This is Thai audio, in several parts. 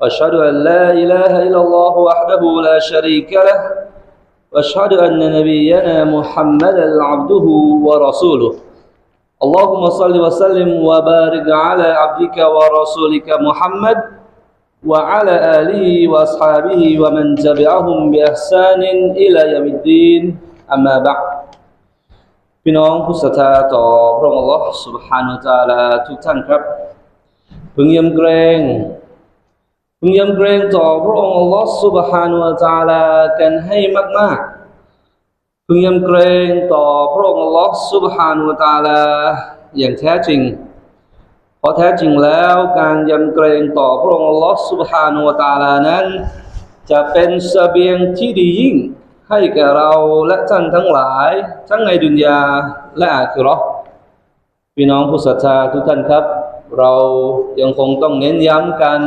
واشهد ان لا اله الا الله وحده لا شريك له واشهد ان نبينا محمدا عبده ورسوله اللهم صل وسلم وبارك على عبدك ورسولك محمد وعلى اله واصحابه ومن تبعهم باحسان الى يوم الدين اما بعد พี่น้องผู้ศรัทธาต่อพระองค์ Allah سبحانه และ تعالى ทุกท่านครับ พึงยำเกรง พึงยำเกรงต่อพระองค์อัลลอฮฺสุบฮานุอัจาลากันให้มาก ๆ พึงยำเกรงต่อพระองค์อัลลอฮฺสุบฮานุอัจาลาอย่างแท้จริง เพราะแท้จริงแล้วการยำเกรงต่อพระองค์อัลลอฮฺสุบฮานุอัจาลานั้น จะเป็นสเสบียงที่ดียิ่งให้แก่เราและท่านทั้งหลาย ทั้งในดุนยาและอาคิเรอพี่น้องผู้ศรัทธาทุกท่านครับ เรายังคงต้องเน้นย้ำกัน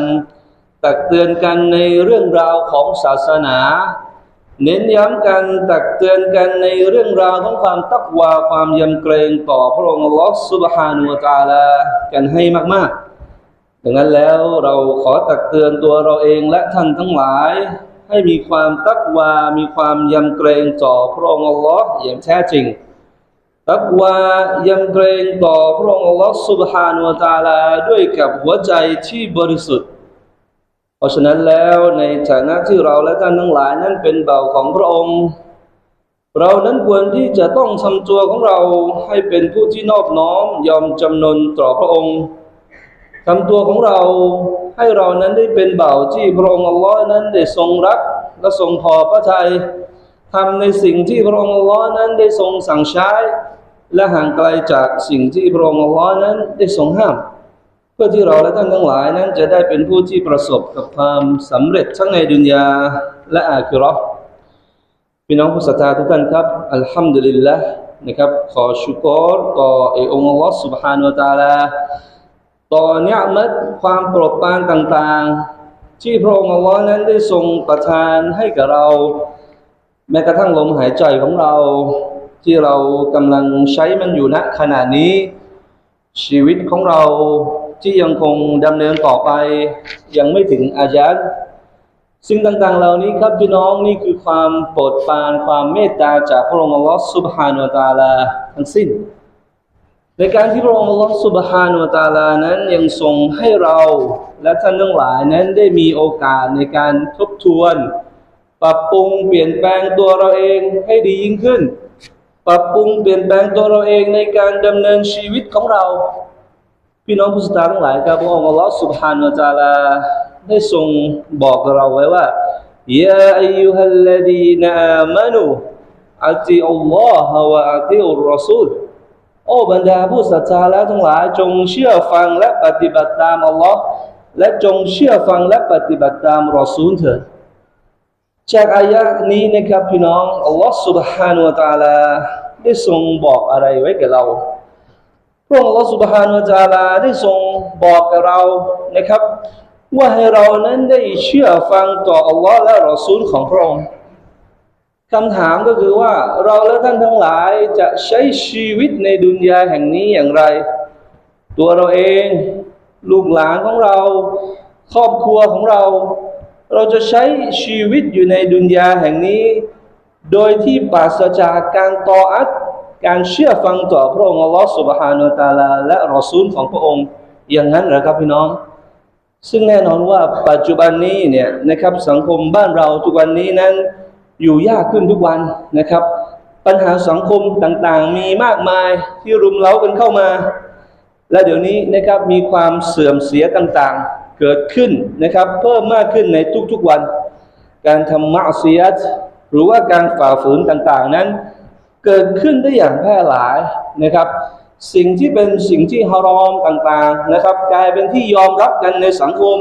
ตักเตือนกันในเรื่องราวของศาสนา เน้นย้ำกันตักเตือนกันในเรื่องราวของความตักวาความยำเกรงต่อพระองค์ลอสุบฮานุตาลากันให้มากๆดังนั้นแล้วเราขอตักเตือนตัวเราเองและท่านทั้งหลาย ให้มีความตักวา มีความยำเกรงต่อพระองค์ลออย่างแท้จริงตักวายำเกรงต่อพระองค์ลอสุบฮานุตาลาด้วยกับหัวใจที่บริสุทธิ์ ราะฉะนั้นแล้วในฐานะที่เราและท่านทั้งหลายนั้นเป็นเบาของพระองค์ เรานั้นควรที่จะต้องทำตัวของเราให้เป็นผู้ที่นอบน้อมยอมจำนนต่อพระองค์ทำตัวของเราให้เรานั้นได้เป็นเบาที่พระองค์อัลลอฮ์นั้นได้ทรงรักและทรงพอพระทัยทำในสิ่งที่พระองค์อัลลอฮ์นั้นได้ทรงสั่งใช้ และห่างไกลจากสิ่งที่พระองค์อัลลอฮ์นั้นได้ทรงห้าม พื่อที่เราและท่านทั้งหลายนั้นจะได้เป็นผู้ที่ประสบกับความสำเร็จทั้งในดุนยาและอาคิเราะห์พี่น้องผู้ศรัทธาทุกท่านครับ อัลฮัมดุลิลละนะครับ ขอชุกรต่อไอองค์อัลลอฮ์ سبحانه และ تعالى ต่อเนืมัดความโปรดปรานต่างๆ ที่พระองค์อัลลอฮ์นั้นได้ทรงประทานให้กับเรา แม้กระทั่งลมหายใจของเรา ที่เรากำลังใช้มันอยู่ณขณะนี้ ชีวิตของเรา ที่ยังคงดำเนินต่อไปยังไม่ถึงอายัสิ่งต่างๆ เหล่านี้ครับพี่น้องนี่คือความโปรดปรานความเมตตาจากพระองค์อัลลอฮฺสุบฮานุตาลาทั้งสิ้น ในการที่พระองค์อัลลอฮฺสุบฮานุตาลานั้นยังทรงให้เราและท่านทั้งหลายนั้นได้มีโอกาสในการทบทวน ปรับปรุงเปลี่ยนแปลงตัวเราเองให้ดียิ่งขึ้น ปรับปรุงเปลี่ยนแปลงตัวเราเองในการดำเนินชีวิตของเรา พี่น้องผู้ศรัทธาทั้งหลายครับพระองค์อัลลอฮ์ سبحانه และ تعالى ได้ทรงบอกกับเราไว้ว่ายาอายุฮัลลดีนอามานูอัติอัลลอฮ์วะอัติอุรรสูล โอ้บรรดาผู้ศรัทธาแล้วทั้งหลาย จงเชื่อฟังและปฏิบัติตามอัลลอฮ์และจงเชื่อฟังและปฏิบัติตามรอซูลเถิดจากอายะนี้นะครับพี่น้องอัลลอฮ์ سبحانه และ تعالى ได้ทรงบอกอะไรไว้กับเรา พระองค์ลอสุบฮานุจาลาได้ทรงบอกเรานะครับ ว่าให้เรานั้นได้เชื่อฟังต่ออัลลอฮ์และรอซูลของพระองค์คำถามก็คือว่าเราและท่านทั้งหลายจะใช้ชีวิตในดุนยาแห่งนี้อย่างไร ตัวเราเอง ลูกหลานของเรา ครอบครัวของเรา เราจะใช้ชีวิตอยู่ในดุนยาแห่งนี้ โดยที่ปราศจากการตออัต การเชื่อฟังต่อพระองค์อัลลอฮฺสุบฮานุตาลาและรอซูลของพระองค์อย่างนั้นหรอครับพี่น้อง ซึ่งแน่นอนว่าปัจจุบันนี้เนี่ยนะครับสังคมบ้านเราทุกวันนี้นั้นอยู่ยากขึ้นทุกวันนะครับ ปัญหาสังคมต่างๆ มีมากมายที่รุมเร้ากันเข้ามา และเดี๋ยวนี้นะครับมีความเสื่อมเสียต่างๆ เกิดขึ้นนะครับ เพิ่มมากขึ้นในทุกๆวัน การทำมากเสียหรือว่าการฝ่าฝืนต่างๆนั้น เกิดขึ้นได้อย่างแพร่หลายนะครับ สิ่งที่เป็นสิ่งที่ฮารอมต่างๆนะครับ กลายเป็นที่ยอมรับกันในสังคม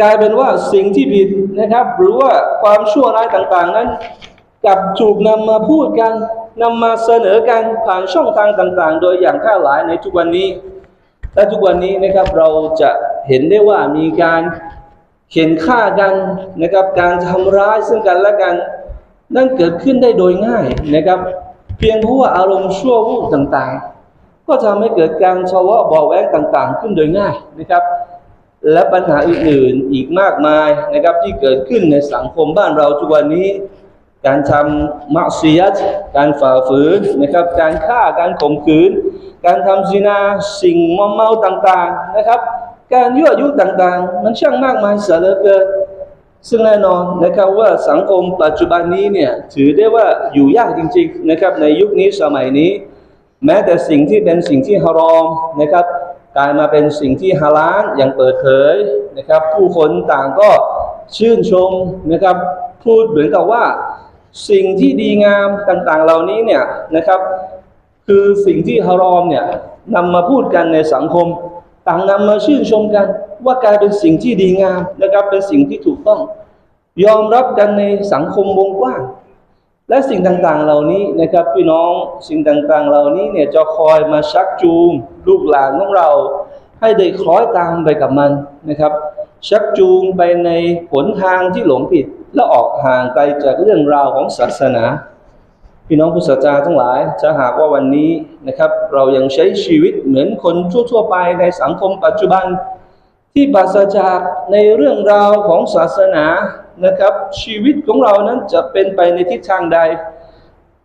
กลายเป็นว่าสิ่งที่ผิดนะครับ หรือว่าความชั่วร้ายต่างๆ นั้นกลับถูกนำมาพูดกันนำมาเสนอกันผ่านช่องทางต่างๆ โดยอย่างแพร่หลายในทุกวันนี้และทุกวันนี้นะครับเราจะเห็นได้ว่ามีการเข็นฆ่ากันนะครับ การทำร้ายซึ่งกันและกัน นั่นเกิดขึ้นได้โดยง่ายนะครับ เพียงเพราะว่าอารมณ์ชั่ววูบต่างๆ ก็ทำให้เกิดการทะเลาะเบาะแว้งต่างๆ ขึ้นโดยง่ายนะครับ และปัญหาอื่นๆอีกมากมายนะครับที่เกิดขึ้นในสังคมบ้านเราทุกวันนี้ การทำมักซียัตการฝ่าฝืนนะครับ การฆ่าการข่มขืน การทำซินาสิ่งมอมเมาต่างๆนะครับ การยั่วยุต่างๆ มันช่างมากมายเสียเหลือเกิน ซึ่งแน่นอนนะครับว่าสังคมปัจจุบันนี้เนี่ยถือได้ว่าอยู่ยากจริงๆนะครับในยุคนี้สมัยนี้ แม้แต่สิ่งที่เป็นสิ่งที่ฮารอมนะครับกลายมาเป็นสิ่งที่ฮาลาลอย่างเปิดเผยนะครับ ผู้คนต่างก็ชื่นชมนะครับพูดเหมือนกับว่าสิ่งที่ดีงามต่างๆ เหล่านี้เนี่ยนะครับ คือสิ่งที่ฮารอมเนี่ยนำมาพูดกันในสังคม ต่างนำมาชื่นชมกัน ว่ากลายเป็นสิ่งที่ดีงามนะครับ เป็นสิ่งที่ถูกต้อง ยอมรับกันในสังคมวงกว้าง และสิ่งต่างๆเหล่านี้นะครับพี่น้องสิ่งต่างๆ เหล่านี้เนี่ยจะคอยมาชักจูงลูกหลานของเรา ให้ได้คล้อยตามไปกับมันนะครับ ชักจูงไปในหนทางที่หลงผิด และออกห่างไกลจากเรื่องราวของศาสนาพี่น้องผู้ศรัทธาทั้งหลายถ้าหากว่าวันนี้นะครับ เรายังใช้ชีวิตเหมือนคนทั่วๆไปในสังคมปัจจุบัน ที่ปราศจากในเรื่องราวของศาสนานะครับ ชีวิตของเรานั้นจะเป็นไปในทิศทางใด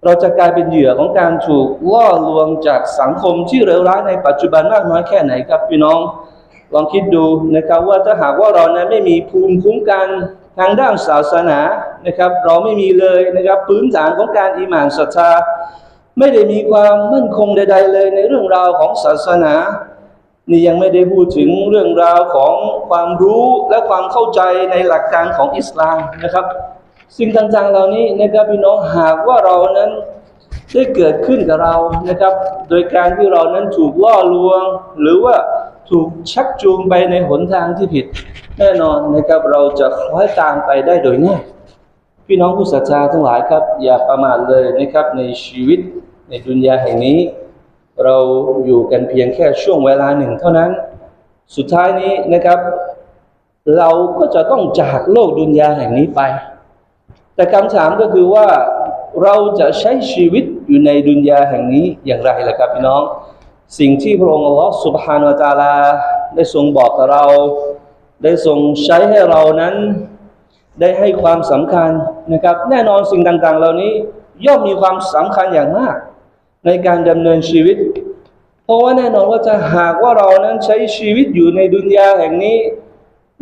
เราจะกลายเป็นเหยื่อของการถูกล่อลวงจากสังคมที่เลวร้ายในปัจจุบันมากน้อยแค่ไหนครับพี่น้อง ลองคิดดูนะครับว่าถ้าหากว่าเรานั้นไม่มีภูมิคุ้มกันทางด้านศาสนานะครับ เราไม่มีเลยนะครับพื้นฐานของการอิหมานศรัทธาไม่ได้มีความมั่นคงใด ๆ เลยในเรื่องราวของศาสนา นี่ยังไม่ได้พูดถึงเรื่องราวของความรู้และความเข้าใจในหลักการของอิสลามนะครับ สิ่งต่างๆเหล่านี้นะครับพี่น้องหากว่าเรานั้นได้เกิดขึ้นกับเรานะครับ โดยการที่เรานั้นถูกล่อลวง หรือว่าถูกชักจูงไปในหนทางที่ผิด แน่นอนนะครับเราจะคล้อยตามไปได้โดยง่ายพี่น้องผู้ศรัทธาทั้งหลายครับ อย่าประมาทเลยนะครับในชีวิตในดุนยาแห่งนี้ เราอยู่กันเพียงแค่ช่วงเวลาหนึ่งเท่านั้น สุดท้ายนี้นะครับ เราก็จะต้องจากโลกดุนยาแห่งนี้ไป แต่คำถามก็คือว่าเราจะใช้ชีวิตอยู่ในดุนยาแห่งนี้อย่างไรล่ะครับพี่น้อง สิ่งที่พระองค์อัลลอฮฺสุบฮานาวะตาลา ได้ทรงบอกกับเรา ได้ทรงใช้ให้เรานั้น ได้ให้ความสำคัญนะครับ แน่นอนสิ่งต่างๆ เหล่านี้ย่อมมีความสำคัญอย่างมาก ในการดำเนินชีวิต เพราะว่าแน่นอนว่าจะหากว่าเรานั้นใช้ชีวิตอยู่ในดุนยาแห่งนี้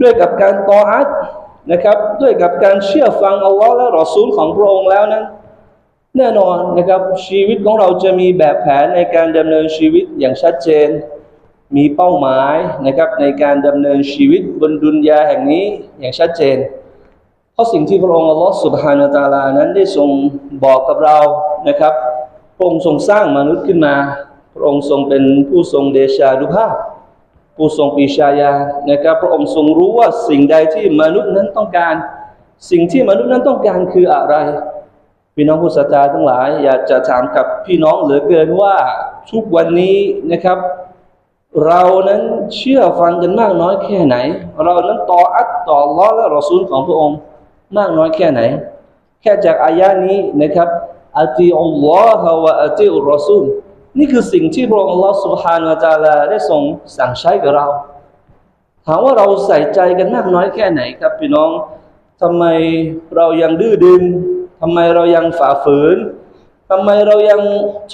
ด้วยกับการตออัดนะครับ ด้วยกับการเชื่อฟังอัลลอฮ์และรอซูลของพระองค์แล้วนั้น แน่นอนนะครับชีวิตของเราจะมีแบบแผนในการดำเนินชีวิตอย่างชัดเจน มีเป้าหมายนะครับในการดำเนินชีวิตบนดุนยาแห่งนี้อย่างชัดเจนเพราะสิ่งที่พระองค์อัลลอฮฺสุบฮานาตาลานั้นได้ทรงบอกกับเรานะครับ พระองค์ทรงสร้างมนุษย์ขึ้นมา พระองค์ทรงเป็นผู้ทรงเดชานุภาพ ผู้ทรงปีชาญานะครับ พระองค์ทรงรู้ว่าสิ่งใดที่มนุษย์นั้นต้องการ สิ่งที่มนุษย์นั้นต้องการคืออะไร พี่น้องผู้ศรัทธาทั้งหลาย อยากจะถามกับพี่น้องเหลือเกินว่าทุกวันนี้นะครับ เรานั้นเชื่อฟังกันมากน้อยแค่ไหน เรานั้นต่ออัดต่อล้อและรอซูลของพระองค์มากน้อยแค่ไหน แค่จากอายะนี้นะครับ อัติอัลลอฮฺวะอัติอุลรอซูลนี่คือสิ่งที่พระองค์ Allah سبحانه และ تعالى ได้ทรงสั่งใช้กับเรา ถามว่าเราใส่ใจกันมากน้อยแค่ไหนครับพี่น้องทำไมเรายังดื้อดึงทำไมเรายังฝ่าฝืนทำไมเรายัง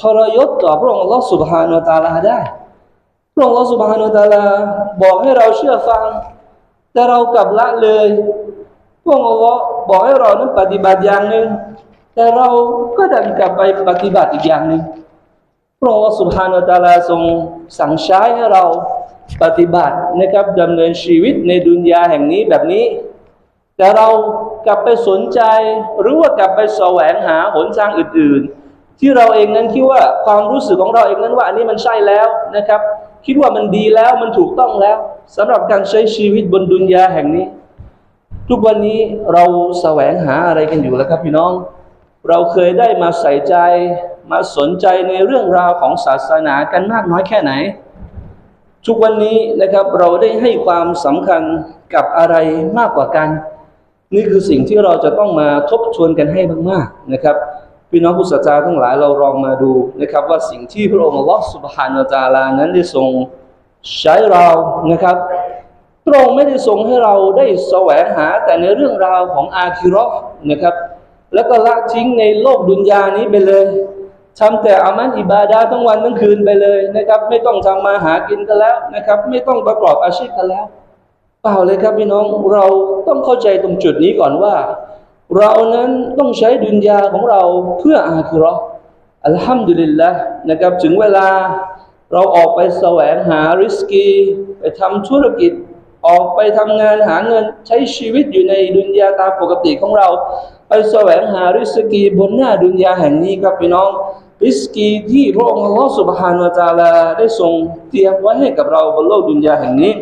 ทรยศต่อพระองค์ Allah سبحانه และ تعالى ได้พระองค์ Allah سبحانه และ تعالى บอกให้เราเชื่อฟัง แต่เรากลับละเลยพระองค์ Allah บอกให้เรานั้นปฏิบัติอย่างหนึ่ง แต่เราก็ดันกลับไปปฏิบัติอีกอย่างหนึ่งพราะองค์สุภาโนตาลาทรงสั่งใช้ให้เราปฏิบัตินะครับดำเนินชีวิตในดุนยาแห่งนี้แบบนี้ แต่เรากลับไปสนใจหรือว่ากลับไปแสวงหาหนทางอื่น ๆ ที่เราเองนั้นคิดว่าความรู้สึกของเราเองนั้นว่าอันนี้มันใช่แล้วนะครับ คิดว่ามันดีแล้วมันถูกต้องแล้วสำหรับการใช้ชีวิตบนดุนยาแห่งนี้ ทุกวันนี้เราแสวงหาอะไรกันอยู่แล้วครับพี่น้อง เราเคยได้มาใส่ใจมาสนใจในเรื่องราวของศาสนากันมากน้อยแค่ไหน ทุกวันนี้นะครับเราได้ให้ความสำคัญกับอะไรมากกว่ากัน นี่คือสิ่งที่เราจะต้องมาทบทวนกันให้มากๆนะครับพี่น้องผู้ศรัทธาทั้งหลายเราลองมาดูนะครับ ว่าสิ่งที่พระองค์ลอสุบฮานาอัลตะอาลานั้นได้ทรงใช้เรานะครับพระองค์ไม่ได้ทรงให้เราได้แสวงหาแต่ในเรื่องราวของอาคิราะห์นะครับ แล้วก็ละทิ้งในโลกดุนยานี้ไปเลยทำแต่อามันอิบาดาทั้งวันทั้งคืนไปเลยนะครับ ไม่ต้องทำมาหากินกันแล้วนะครับ ไม่ต้องประกอบอาชีพกันแล้ว เปล่าเลยครับพี่น้องเราต้องเข้าใจตรงจุดนี้ก่อนว่า เรานั้นต้องใช้ดุนยาของเราเพื่ออาคิราะห์อัลฮัมดุลิลละนะครับ ถึงเวลาเราออกไปแสวงหาริสกี ไปทำธุรกิจออกไปทำงานหาเงินใช้ชีวิตอยู่ในดุนยาตามปกติของเรา ไปแสวงหาริสกีบนหน้าดุนยาแห่งนี้ครับพี่น้องริสกีที่พระองค์อัลลอฮฺสุบฮานาจาลาได้ทรงเตรียมไว้ให้กับเราบนโลกดุนยาแห่งนี้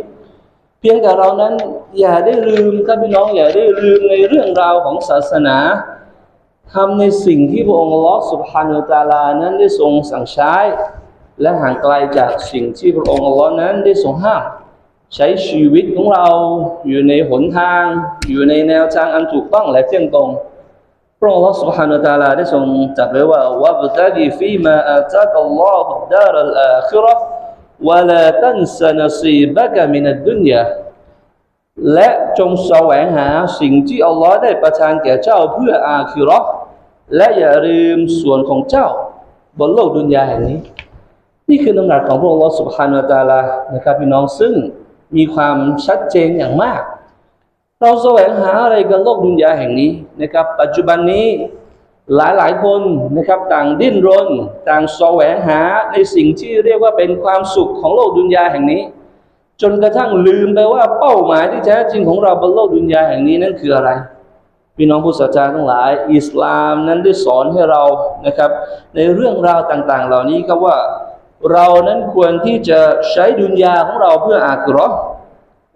เพียงแต่เรานั้นอย่าได้ลืมครับพี่น้องอย่าได้ลืมในเรื่องราวของศาสนาทำในสิ่งที่พระองค์อัลลอฮฺสุบฮานาตาลานั้นได้ทรงสั่งใช้ และห่างไกลจากสิ่งที่พระองค์อัลลอฮ์นั้นได้ทรงห้ามใช้ชีวิตของเราอยู่ในหนทาง อยู่ในแนวทางอันถูกต้องและเที่ยงตรง พระองค์ Allah سبحانه และ تعالى ได้ทรงตรัสไว้ว่าวับตะกีฟีมาอาตักอัลลอฮุดารัลอาคิเราะห์วะลาตันซะนซีบะกะมินัดดุนยาและจงแสวงหาสิ่งที่อัลลอฮ์ได้ประทานแก่เจ้าเพื่ออาคิเราะห์และอย่าลืมส่วนของเจ้าบนโลกดุนยาแห่งนี้ นี่คือน้ำหนักของพระองค์ Allah سبحانه และ تعالى นะครับพี่น้องซึ่งมีความชัดเจนอย่างมาก เราแสวงหาอะไรกับโลกดุนยาแห่งนี้ นะครับปัจจุบันนี้หลายๆคนนะครับต่างดิ้นรน ต่างแสวงหาในสิ่งที่เรียกว่าเป็นความสุขของโลกดุนยาแห่งนี้ จนกระทั่งลืมไปว่าเป้าหมายที่แท้จริงของเราบนโลกดุนยาแห่งนี้นั้นคืออะไรพี่น้องผู้ศรัทธาทั้งหลาย อิสลามนั้นได้สอนให้เรานะครับ ในเรื่องราวต่างๆ เหล่านี้ครับว่าเรานั้นควรที่จะใช้ดุนยาของเราเพื่ออาคราะ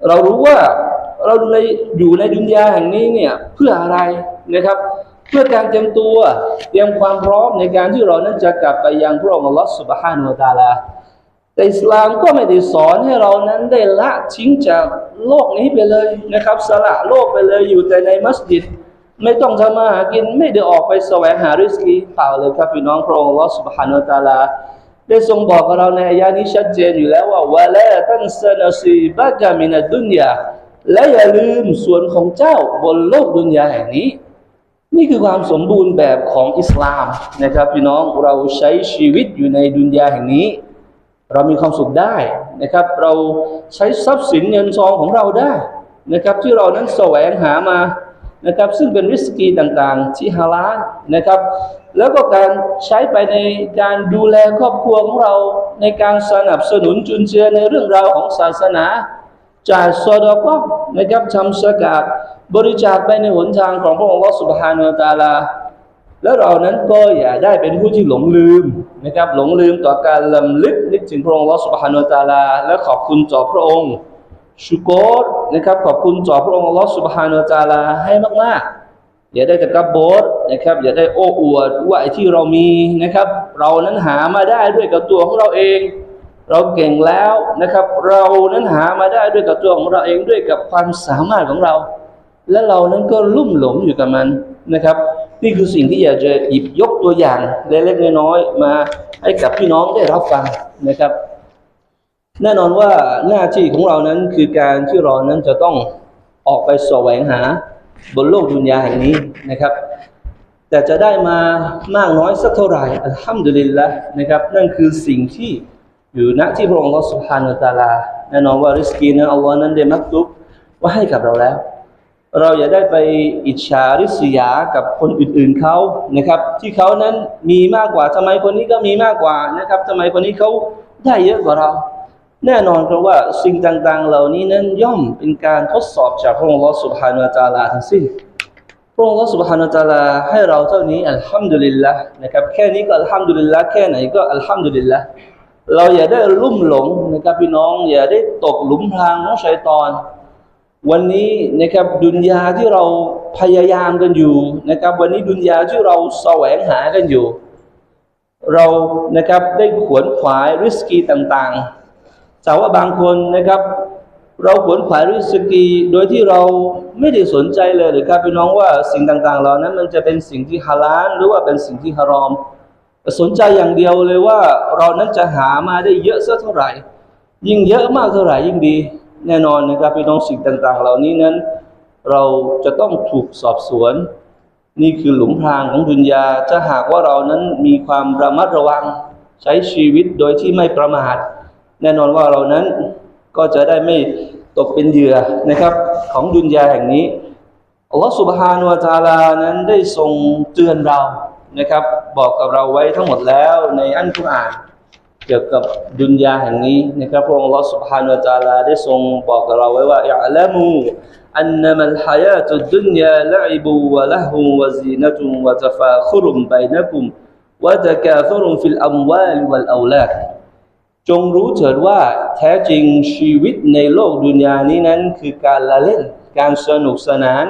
เรารู้ว่า เราในอยู่ในดุนยาแห่งนี้เนี่ยเพื่ออะไรนะครับ เพื่อการเตรียมตัวเตรียมความพร้อมในการที่เรานั้นจะกลับไปยังพระองค์อัลลอฮฺสุบฮานุตาลาแต่อิสลามก็ไม่ได้สอนให้เรานั้นได้ละทิ้งจากโลกนี้ไปเลยนะครับ สละโลกไปเลยอยู่แต่ในมัสยิด ไม่ต้องทำมาหากินไม่ได้ออกไปแสวงหาริสกีเปล่าเลยครับพี่น้องพระองค์อัลลอฮฺสุบฮานุตาลาได้ทรงบอกกับเราในอายะนี้ชัดเจนอยู่แล้วว่าวะลาตันซะนซีบะกะมินัดดุนยา และอย่าลืมส่วนของเจ้าบนโลกดุนยาแห่งนี้ นี่คือความสมบูรณ์แบบของอิสลามนะครับพี่น้องเราใช้ชีวิตอยู่ในดุนยาแห่งนี้ เรามีความสุขได้นะครับ เราใช้ทรัพย์สินเงินทองของเราได้นะครับ ที่เรานั้นแสวงหามานะครับซึ่งเป็นริสกีต่างๆที่ฮาลาลนะครับ แล้วก็การใช้ไปในการดูแลครอบครัวของเรา ในการสนับสนุนจุนเจือในเรื่องราวของศาสนา จ่ายซอดาก็นะครับทำสกาดบริจาคไปในหนทางของพระองค์สุบฮานุตาลา แล้วเรานั้นก็อย่าได้เป็นผู้ที่หลงลืมนะครับ หลงลืมต่อการลำลึกนึกถึงพระองค์สุบฮานุตาลา และขอบคุณต่อพระองค์ชุกรนะครับขอบคุณต่อพระองค์สุบฮานุตาลาให้มากๆ อย่าได้ตะกับบดนะครับ อย่าได้โอ้อวดว่าไอ้ที่เรามีนะครับ เรานั้นหามาได้ด้วยกับตัวของเราเอง เราเก่งแล้วนะครับ เรานั้นหามาได้ด้วยกับตัวของเราเองด้วยกับความสามารถของเรา และเรานั้นก็ลุ่มหลงอยู่กับมันนะครับ นี่คือสิ่งที่อยากจะหยิบยกตัวอย่างเล็กๆน้อยๆมาให้กับพี่น้องได้รับฟังนะครับ แน่นอนว่าหน้าที่ของเรานั้นคือการที่เรานั้นจะต้องออกไปแสวงหาบนโลกดุนยาแห่งนี้นะครับ แต่จะได้มามากน้อยสักเท่าไหร่อัลฮัมดุลิลละนะครับ นั่นคือสิ่งที่ อยู่ณที่พระองค์สุภานุตาลาแน่นอนว่าริสกีนั้นอัลลอฮ์นั้นได้มักลุบว่าให้กับเราแล้ว เราอย่าได้ไปอิจฉาริษยากับคนอื่นๆเขานะครับ ที่เขานั้นมีมากกว่าทำไมคนนี้ก็มีมากกว่านะครับ ทำไมคนนี้เขาได้เยอะกว่าเรา แน่นอนเพราะว่าสิ่งต่างๆ เหล่านี้นั้นย่อมเป็นการทดสอบจากพระองค์สุภานุตาลาทั้งสิ้นพระองค์สุภานาตาลาให้เราเท่านี้อัลฮัมดุลิลละนะครับแค่นี้ก็อัลฮัมดุลิลละแค่ไหนก็อัลฮัมดุลิลละ เราอย่าได้ลุ่มหลงนะครับพี่น้อง อย่าได้ตกหลุมพรางของชัยตอน วันนี้นะครับดุนยาที่เราพยายามกันอยู่นะครับ วันนี้ดุนยาที่เราแสวงหากันอยู่ เรานะครับได้ขวนขวายริสกีต่างๆแต่ว่าบางคนนะครับ เราขวนขวายริสกีโดยที่เราไม่ได้สนใจเลยหรือครับพี่น้องว่าสิ่งต่างๆ เหล่านั้นมันจะเป็นสิ่งที่ฮาลาลหรือว่าเป็นสิ่งที่ฮารอม แต่สนใจอย่างเดียวเลยว่าเรานั้นจะหามาได้เยอะสักเท่าไหร่ ยิ่งเยอะมากเท่าไหร่ยิ่งดี แน่นอนนะครับพี่น้องสิ่งต่าง ๆ เหล่านี้นั้น เราจะต้องถูกสอบสวน นี่คือหลุมพรางของดุนยาถ้าหากว่าเรานั้นมีความระมัดระวังใช้ชีวิตโดยที่ไม่ประมาท แน่นอนว่าเรานั้นก็จะได้ไม่ตกเป็นเหยื่อนะครับ ของดุนยาแห่งนี้อัลลอฮฺสุบฮานุวะตาลานั้นได้ทรงเตือนเรา นะครับ บอกกับเราไว้ทั้งหมดแล้วในอันกุรอาน เกี่ยวกับดุนยาแห่งนี้นะครับพระองค์ Allah سبحانه และ تعالى ได้ทรงบอกกับเราไว้ว่าอิอละมูอันนัมัลฮายาตุดดุนยาลอิบุวะละฮุวะซีนะตุวะตะฟาคุรุมบัยนะกุมวะตะกาฟุรุมฟิลอัมวาลวัลเอาลาดจงรู้เถิดว่าแท้จริงชีวิตในโลกดุนยานี้นั้นคือการละเล่น การสนุกสนาน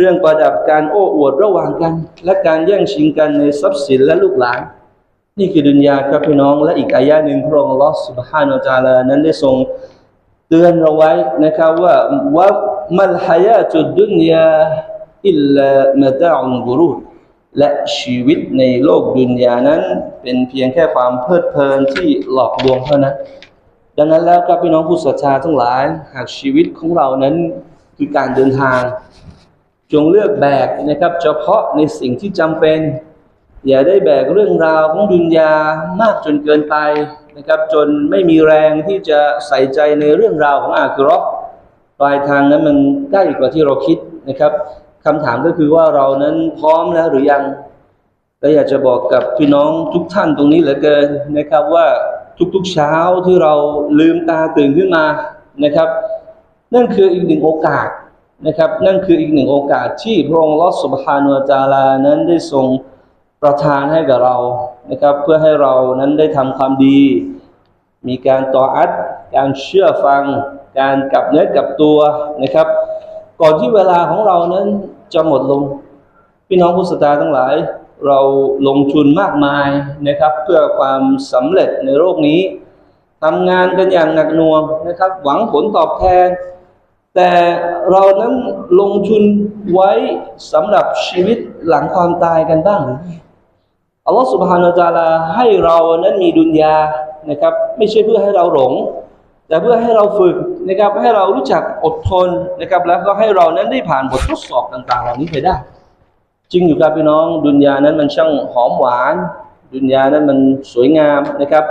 เครื่องประดับการโอ้อวดระหว่างกัน และการแย่งชิงกันในทรัพย์สินและลูกหลาน นี่คือดุนยาครับพี่น้องและอีกอายะหนึ่งพระองค์ลอสบฮานอจาลานั้นได้ทรงเตือนเราไว้นะครับว่าว่ามัลฮายาจุดดุนยาอิลลามะดาอุนกุรูและชีวิตในโลกดุนยานั้น เป็นเพียงแค่ความเพลิดเพลินที่หลอกลวงเท่านั้นดังนั้นแล้วครับพี่น้องผู้ศรัทธาทั้งหลาย หากชีวิตของเรานั้นคือการเดินทาง จงเลือกแบกนะครับ เฉพาะในสิ่งที่จำเป็น อย่าได้แบกเรื่องราวของดุนยามากจนเกินไปนะครับ จนไม่มีแรงที่จะใส่ใจในเรื่องราวของอาคิราะห์ปลายทางนั้นมันใกล้กว่าที่เราคิดนะครับคำถามก็คือว่าเรานั้นพร้อมแล้วหรือยังและอยากจะบอกกับพี่น้องทุกท่านตรงนี้เหลือเกินนะครับว่าทุกๆเช้าที่เราลืมตาตื่นขึ้นมานะครับ นั่นคืออีกหนึ่งโอกาส นะครับนั่นคืออีกหนึ่งโอกาสที่พระองค์ลอสุบฮานุวะตะอาลานั้นได้ทรงประทานให้กับเรานะครับ เพื่อให้เรานั้นได้ทำความดี มีการต่ออัดการเชื่อฟัง การกลับเนื้อกลับตัวนะครับ ก่อนที่เวลาของเรานั้นจะหมดลง พี่น้องผู้ศรัทธาทั้งหลาย เราลงทุนมากมายนะครับ เพื่อความสำเร็จในโลกนี้ทำงานกันอย่างหนักหน่วงนะครับ หวังผลตอบแทน แต่เรานั้นลงทุนไว้สำหรับชีวิตหลังความตายกันบ้างหรือไม่อัลลอฮฺสุบฮานาจาลาให้เรานั้นมีดุนยานะครับ ไม่ใช่เพื่อให้เราหลง แต่เพื่อให้เราฝึกนะครับ ให้เรารู้จักอดทนนะครับ แล้วก็ให้เรานั้นได้ผ่านบททดสอบต่าง ๆ เหล่านี้ไปได้ จริงอยู่ครับพี่น้อง ดุนยานั้นมันช่างหอมหวาน ดุนยานั้นมันสวยงามนะครับ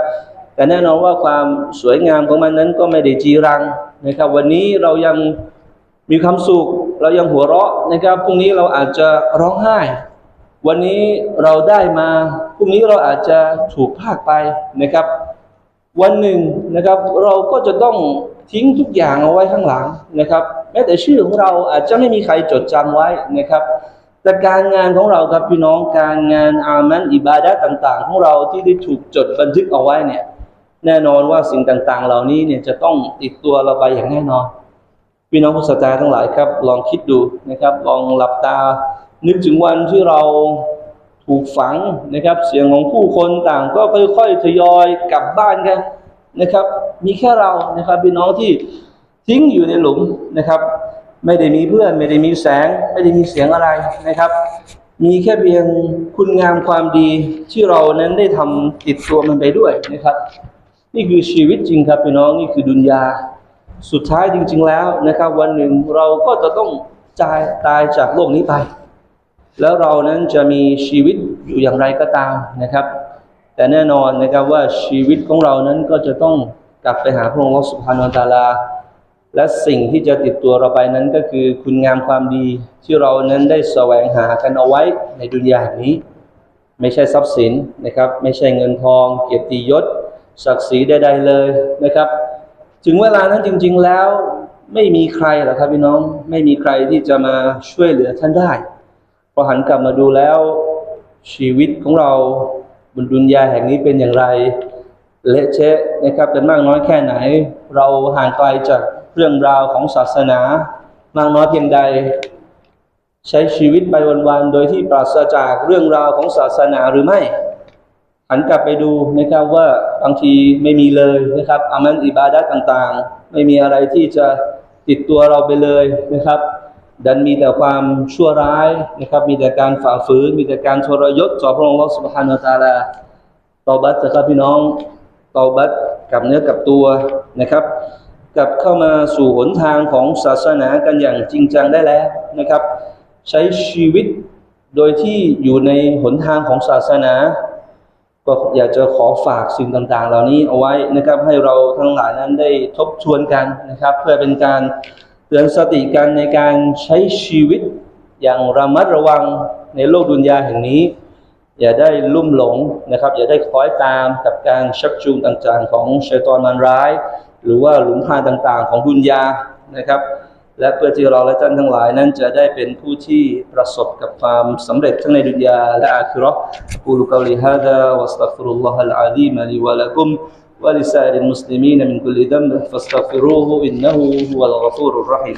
แต่แน่นอนว่าความสวยงามของมันนั้นก็ไม่ได้จีรัง นะครับวันนี้เรายังมีความสุข เรายังหัวเราะนะครับพรุ่งนี้เราอาจจะร้องไห้ วันนี้เราได้มาพรุ่งนี้เราอาจจะถูกพากไปนะครับ วันหนึ่งนะครับเราก็จะต้องทิ้งทุกอย่างเอาไว้ข้างหลังนะครับแม้แต่ชื่อของเราอาจจะไม่มีใครจดจำไว้นะครับ แต่การงานของเราครับพี่น้องการงานอามันอิบาดะต่าง ๆ ของเราที่ได้ถูกจดบันทึกเอาไว้เนี่ย แน่นอนว่าสิ่งต่าง ๆ เหล่านี้เนี่ยจะต้องติดตัวเราไปอย่างแน่นอน พี่น้องผู้ศรัทธาทั้งหลายครับ ลองคิดดูนะครับ ลองหลับตา นึกถึงวันที่เราถูกฝังนะครับ เสียงของผู้คนต่างก็ค่อยๆทยอยกลับบ้านกันนะครับ มีแค่เรานะครับพี่น้องที่ทิ้งอยู่ในหลุมนะครับ ไม่ได้มีเพื่อน ไม่ได้มีแสง ไม่ได้มีเสียงอะไรนะครับ มีแค่เพียงคุณงามความดีที่เรานั้นได้ทำติดตัวมันไปด้วยนะครับ นี่คือชีวิตจริงครับพี่น้องนี่คือดุนยา สุดท้ายจริง ๆ แล้วนะครับ วันหนึ่งเราก็จะต้องจายตายจากโลกนี้ไป แล้วเรานั้นจะมีชีวิตอยู่อย่างไรก็ตามนะครับ แต่แน่นอนนะครับว่าชีวิตของเรานั้นก็จะต้องกลับไปหาพระองค์สุภาโนตาลา และสิ่งที่จะติดตัวเราไปนั้นก็คือคุณงามความดีที่เรานั้นได้แสวงหากันเอาไว้ในดุนยานี้ ไม่ใช่ทรัพย์สินนะครับ ไม่ใช่เงินทอง เกียรติยศ ศักดิ์ศรีใดๆเลยนะครับ ถึงเวลานั้นจริง ๆแล้วไม่มีใครหรอกครับพี่น้องไม่มีใครที่จะมาช่วยเหลือท่านได้พอหันกลับมาดูแล้วชีวิตของเราบนดุนยาแห่งนี้เป็นอย่างไร เละเทะนะครับกันมากน้อยแค่ไหน เราห่างไกลจากเรื่องราวของศาสนามากน้อยเพียงใด ใช้ชีวิตไปวันๆโดยที่ปราศจากเรื่องราวของศาสนาหรือไม่ หันกลับไปดูนะครับว่าบางทีไม่มีเลยนะครับอามันอิบาดะต่างๆ ไม่มีอะไรที่จะติดตัวเราไปเลยนะครับ ดันมีแต่ความชั่วร้ายนะครับ มีแต่การฝ่าฝืน มีแต่การทรยศต่อพระองค์ Allah Subhanahu Wa Taala ตอบัตจะครับพี่น้องตอบัตกลับเนื้อกลับตัวนะครับกลับเข้ามาสู่หนทางของศาสนากันอย่างจริงจังได้แล้วนะครับ ใช้ชีวิตโดยที่อยู่ในหนทางของศาสนา ก็อยากจะขอฝากสิ่งต่างๆ เหล่านี้เอาไว้นะครับให้เราทั้งหลายนั้นได้ทบทวนกันนะครับ เพื่อเป็นการเตือนสติกันในการใช้ชีวิตอย่างระมัดระวังในโลกดุนยาแห่งนี้ อย่าได้ลุ่มหลงนะครับ อย่าได้คล้อยตามกับการชักจูงต่างๆ ของชัยตอนมันร้าย หรือว่าหลุมพรางต่างๆ ของดุนยานะครับ และเพื่อที่เราและท่านทั้งหลายนั้นจะได้เป็นผู้ที่ประสบกับความสำเร็จทั้งในดุนยาและอาคิเราะห์อะกูลุกอลิฮาดาวัสตัฆฟิรุลลอฮะลอะซีมลิวะละกุม ولسائر المسلمين من كل ذنب فاستغفروه إنه هو الغفور الرحيم